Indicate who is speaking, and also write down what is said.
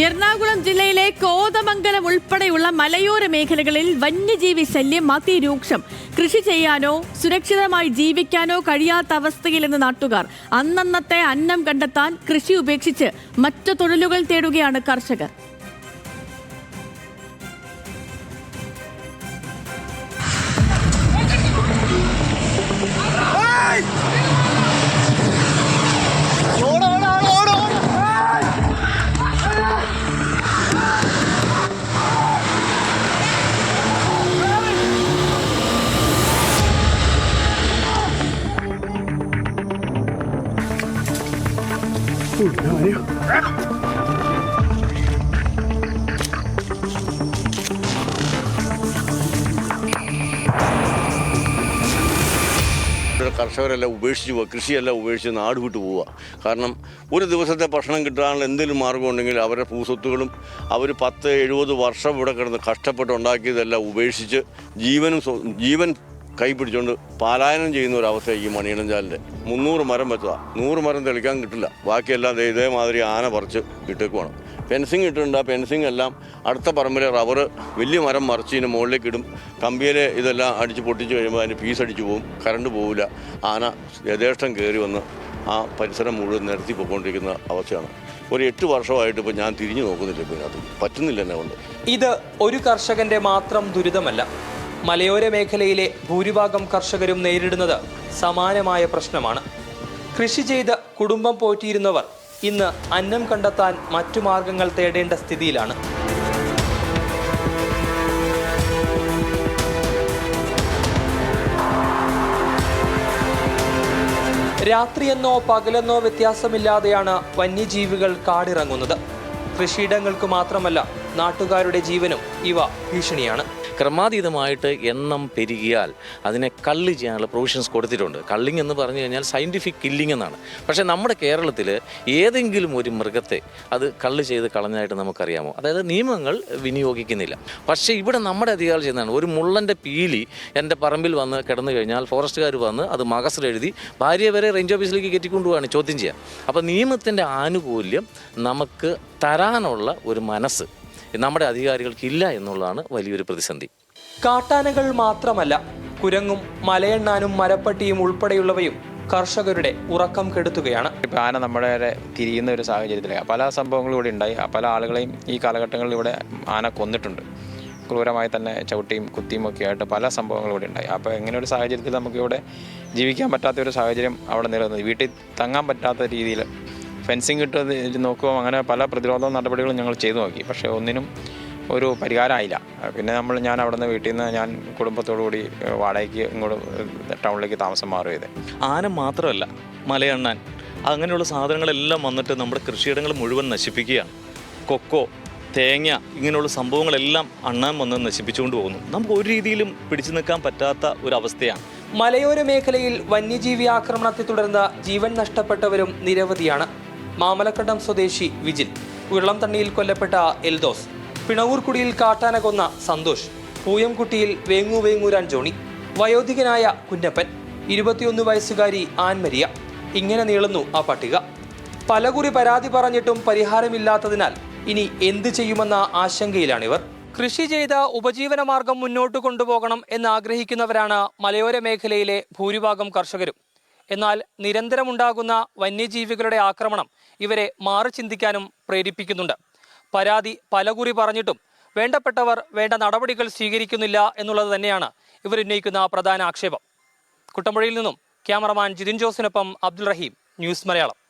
Speaker 1: എറണാകുളം ജില്ലയിലെ കോതമംഗലം ഉൾപ്പെടെയുള്ള മലയോര മേഖലകളിൽ വന്യജീവി ശല്യം അതിരൂക്ഷം. കൃഷി ചെയ്യാനോ സുരക്ഷിതമായി ജീവിക്കാനോ കഴിയാത്ത അവസ്ഥയിലെന്ന് നാട്ടുകാർ. അന്നന്നത്തെ അന്നം കണ്ടെത്താൻ കൃഷി ഉപേക്ഷിച്ച് മറ്റു തൊഴിലുകൾ തേടുകയാണ് കർഷകർ.
Speaker 2: കർഷകരെല്ലാം ഉപേക്ഷിച്ച് പോവുക കൃഷിയെല്ലാം ഉപേക്ഷിച്ച് നാട് വിട്ടു പോവുക കാരണം ഒരു ദിവസത്തെ ഭക്ഷണം കിട്ടാനുള്ള എന്തെങ്കിലും മാർഗം ഉണ്ടെങ്കിൽ അവരുടെ ഭൂസ്വത്തുകളും അവർ പത്ത് എഴുപത് വർഷം ഇവിടെ കിടന്ന് കഷ്ടപ്പെട്ട് ഉണ്ടാക്കിയതെല്ലാം ഉപേക്ഷിച്ച് ജീവനും സ്വ- കൈപിടിച്ചുകൊണ്ട് പാലായനം ചെയ്യുന്ന ഒരു അവസ്ഥ ഈ മണിയണഞ്ചാലിന്റെ മുന്നൂറ് മരം വെച്ചതാണ് നൂറ് മരം തെളിക്കാൻ കിട്ടില്ല. ബാക്കിയെല്ലാം ഇതേമാതിരി ആന പറിച്ച് ഇട്ടേക്കുവാണ്. ഫെൻസിങ് ഇട്ടിട്ടുണ്ട്. ആ ഫെൻസിങ് എല്ലാം അടുത്ത പറമ്പിലെ റബ്ബർ വലിയ മരം മറിച്ച് ഇതിന് മുകളിലേക്ക് ഇടും. കമ്പിയിലെ ഇതെല്ലാം അടിച്ച് പൊട്ടിച്ച് കഴിയുമ്പോൾ അതിന് പീസ് അടിച്ച് പോകും കറണ്ട് പോവില്ല. ആന യഥേഷ്ടം കയറി വന്ന് ആ പരിസരം മുഴുവൻ നിരത്തി പോയിക്കൊണ്ടിരിക്കുന്ന അവസ്ഥയാണ്. ഒരു എട്ട് വർഷമായിട്ട് ഇപ്പോൾ ഞാൻ തിരിഞ്ഞു നോക്കുന്നില്ല ഇപ്പോൾ ഇതിനകത്ത്. പറ്റുന്നില്ല എന്നെ കൊണ്ട്.
Speaker 3: ഇത് ഒരു കർഷകന്റെ മാത്രം ദുരിതമല്ല. മലയോര മേഖലയിലെ ഭൂരിഭാഗം കർഷകരും നേരിടുന്നത് സമാനമായ പ്രശ്നമാണ്. കൃഷി ചെയ്ത് കുടുംബം പോറ്റിയിരുന്നവർ ഇന്ന് അന്നം കണ്ടെത്താൻ മറ്റു മാർഗങ്ങൾ തേടേണ്ട സ്ഥിതിയിലാണ്. രാത്രിയെന്നോ പകലെന്നോ വ്യത്യാസമില്ലാതെയാണ് വന്യജീവികൾ കാടിറങ്ങുന്നത്. കൃഷിയിടങ്ങൾക്ക് മാത്രമല്ല നാട്ടുകാരുടെ ജീവനും ഇവ ഭീഷണിയാണ്.
Speaker 4: ക്രമാതീതമായിട്ട് എണ്ണം പെരുകിയാൽ അതിനെ കള്ള് ചെയ്യാനുള്ള പ്രൊവിഷൻസ് കൊടുത്തിട്ടുണ്ട്. കള്ളിങ് എന്ന് പറഞ്ഞു കഴിഞ്ഞാൽ സയന്റിഫിക് കില്ലിങ് എന്നാണ്. പക്ഷേ നമ്മുടെ കേരളത്തിൽ ഏതെങ്കിലും ഒരു മൃഗത്തെ അത് കള്ള് ചെയ്ത് കളഞ്ഞായിട്ട് നമുക്കറിയാമോ? അതായത് നിയമങ്ങൾ വിനിയോഗിക്കുന്നില്ല. പക്ഷേ ഇവിടെ നമ്മുടെ അധികാരം ചെയ്യുന്നതാണ്. ഒരു മുള്ളന്റെ പീലി എന്റെ പറമ്പിൽ വന്ന് കിടന്നു കഴിഞ്ഞാൽ ഫോറസ്റ്റുകാർ വന്ന് അത് മകസിലെഴുതി ഭാര്യ വരെ റേഞ്ച് ഓഫീസിലേക്ക് കയറ്റിക്കൊണ്ടുപോവാണ് ചോദ്യം ചെയ്യുക. അപ്പോൾ നിയമത്തിന്റെ ആനുകൂല്യം നമുക്ക് തരാനുള്ള ഒരു മനസ്സ് നമ്മുടെ അധികാരികൾക്ക് ഇല്ല എന്നുള്ളതാണ് വലിയൊരു പ്രതിസന്ധി.
Speaker 3: കാട്ടാനകൾ മാത്രമല്ല കുരങ്ങും മലയെണ്ണാനും മരപ്പട്ടിയും ഉൾപ്പെടെയുള്ളവയും കർഷകരുടെ ഉറക്കം കെടുത്തുകയാണ്.
Speaker 5: ഇപ്പം ആന നമ്മുടെ തിരിയുന്ന ഒരു സാഹചര്യത്തിലേക്ക് പല സംഭവങ്ങളും ഇവിടെ ഉണ്ടായി. പല ആളുകളെയും ഈ കാലഘട്ടങ്ങളിൽ ഇവിടെ ആന കൊന്നിട്ടുണ്ട്. ക്രൂരമായി തന്നെ ചവിട്ടിയും കുത്തിയും ഒക്കെ ആയിട്ട് പല സംഭവങ്ങളും ഇവിടെ ഉണ്ടായി. അപ്പോൾ ഇങ്ങനെ ഒരു സാഹചര്യത്തിൽ നമുക്കിവിടെ ജീവിക്കാൻ പറ്റാത്ത ഒരു സാഹചര്യം അവിടെ നിലനിന്നത്. വീട്ടിൽ തങ്ങാൻ പറ്റാത്ത രീതിയിൽ ഫെൻസിങ് ഇട്ട് നോക്കുകയും നോക്കുമ്പോൾ അങ്ങനെ പല പ്രതിരോധ നടപടികളും ഞങ്ങൾ ചെയ്തു നോക്കി. പക്ഷേ ഒന്നിനും ഒരു പരിഹാരമായില്ല പിന്നെ നമ്മൾ ഞാൻ അവിടെ നിന്ന് വീട്ടിൽ നിന്ന് ഞാൻ കുടുംബത്തോടു കൂടി വാടകയ്ക്ക് ഇങ്ങോട്ട് ടൗണിലേക്ക് താമസം മാറുക ചെയ്തത്.
Speaker 6: ആന മാത്രമല്ല മലയണ്ണാൻ അങ്ങനെയുള്ള സാധനങ്ങളെല്ലാം വന്നിട്ട് നമ്മുടെ കൃഷിയിടങ്ങൾ മുഴുവൻ നശിപ്പിക്കുകയാണ്. കൊക്കോ തേങ്ങ ഇങ്ങനെയുള്ള സംഭവങ്ങളെല്ലാം അണ്ണാൻ വന്ന് നശിപ്പിച്ചുകൊണ്ട് പോകുന്നു. നമുക്ക് ഒരു രീതിയിലും പിടിച്ചു നിൽക്കാൻ പറ്റാത്ത ഒരു അവസ്ഥയാണ്
Speaker 3: മലയോര മേഖലയിൽ വന്യജീവി ആക്രമണത്തെ തുടർന്ന് ജീവൻ നഷ്ടപ്പെട്ടവരും നിരവധിയാണ്. മാമലക്കണ്ടം സ്വദേശി വിജിൽ ഉരുളം തണ്ണിയിൽ കൊല്ലപ്പെട്ട എൽദോസ് പിണവൂർക്കുടിയിൽ കാട്ടാന കൊന്ന സന്തോഷ് പൂയംകുട്ടിയിൽ വേങ്ങു വേങ്ങൂരാൻ ജോണി വയോധികനായ കുഞ്ഞപ്പൻ ഇരുപത്തിയൊന്ന് വയസ്സുകാരി ആൻമരിയ ഇങ്ങനെ നീളുന്നു ആ പട്ടിക. പലകുറി പരാതി പറഞ്ഞിട്ടും പരിഹാരമില്ലാത്തതിനാൽ ഇനി എന്തു ചെയ്യുമെന്ന ആശങ്കയിലാണിവർ. കൃഷി ചെയ്ത് ഉപജീവനമാർഗം മുന്നോട്ട് കൊണ്ടുപോകണം എന്നാഗ്രഹിക്കുന്നവരാണ് മലയോര മേഖലയിലെ ഭൂരിഭാഗം കർഷകരും. എന്നാൽ നിരന്തരമുണ്ടാകുന്ന വന്യജീവികളുടെ ആക്രമണം ഇവരെ മാറി ചിന്തിക്കാനും പ്രേരിപ്പിക്കുന്നുണ്ട്. പരാതി പലകുറി പറഞ്ഞിട്ടും വേണ്ടപ്പെട്ടവർ വേണ്ട നടപടികൾ സ്വീകരിക്കുന്നില്ല എന്നുള്ളത് തന്നെയാണ് ഇവരുന്നയിക്കുന്ന പ്രധാന ആക്ഷേപം. കുട്ടമ്പുഴയിൽ നിന്നും ക്യാമറമാൻ ജിതിൻ ജോസിനൊപ്പം അബ്ദുൾ റഹീം ന്യൂസ് മലയാളം.